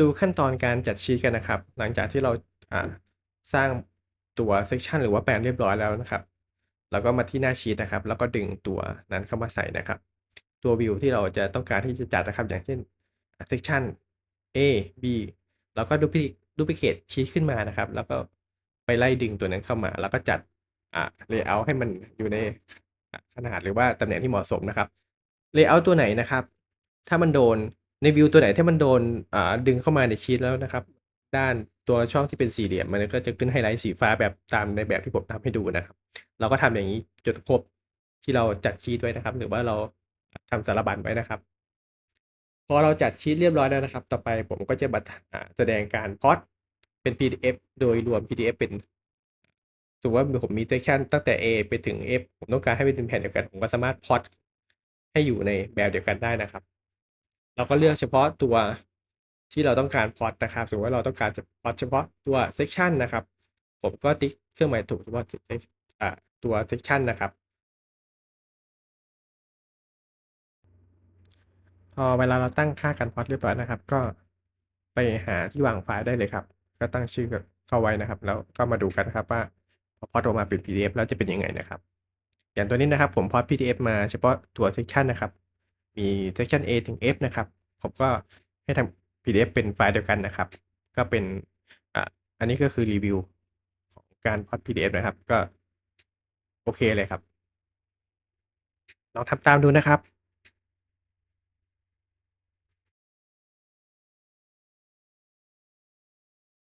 ดูขั้นตอนการจัดชีตกันนะครับ หลังจากที่เราสร้างตัวเซกชันหรือว่าแปลนเรียบร้อยแล้วนะครับเราก็มาที่หน้าชีตนะครับ แล้วก็ดึงตัวนั้นเข้ามาใส่นะครับ ตัววิวที่เราจะต้องการที่จะจัดนะครับ อย่างเช่นเซกชัน A B แล้วก็ดูพิดูพิเคทชีตขึ้นมานะครับ แล้วก็ไปไล่ดึงตัวนั้นเข้ามา แล้วก็จัดอ่าเลเยอร์ให้มันอยู่ในขนาดหรือว่าตำแหน่งที่เหมาะสมนะครับเลเยอร์ตัวไหนนะครับ ถ้ามันโดน ในวิวตัวไหนที่มันโดนอ่าดึงเข้ามาในชีตแล้วนะครับ ด้านตัวช่องที่เป็นสี่เหลี่ยมมันก็จะขึ้นไฮไลท์สีฟ้าแบบตามในแบบที่ผมทำให้ดูนะครับ เราก็ทำอย่างนี้จนครบที่เราจัดชีตไว้นะครับ หรือว่าเราทำสารบัญไว้นะครับ พอเราจัดชีตเรียบร้อยแล้วนะครับ ต่อไปผมก็จะบัตแสดงการพอดเป็น PDF โดยรวม PDF เป็นสมมติว่าผมมีเซสชันตั้งแต่ A ไปถึง F ผมต้องการให้เป็นแผ่นเดียวกัน ผมก็สามารถพอดให้อยู่ในแบบเดียวกันได้นะครับ เราก็เลือกเฉพาะตัวที่เราต้องการพอดนะครับสมมติว่าเราต้องการจะพอดเฉพาะตัวเซสชันนะครับ ผมก็ติ๊กเครื่องหมายถูกเฉพาะตัวเซสชันนะครับพอเวลาเราตั้งค่าการพอดเรียบร้อยนะครับ ก็ไปหาที่วางไฟล์ได้เลยครับ ก็ตั้งชื่อเข้าไว้นะครับ แล้วก็มาดูกันนะครับว่าพอพอดออกมาเป็น PDF แล้วจะเป็นยังไงนะครับ อย่างตัวนี้นะครับผมพอด PDF มาเฉพาะตัวเซ c ชันนะครับ มี section A ถึง F นะครับ ผมก็ให้ทำ PDF เป็นไฟล์เดียวกันนะครับ ก็เป็นอะอันนี้ก็คือรีวิวของการพอด PDF นะครับ ก็โอเคเลยครับ ลองทำตามดูนะครับ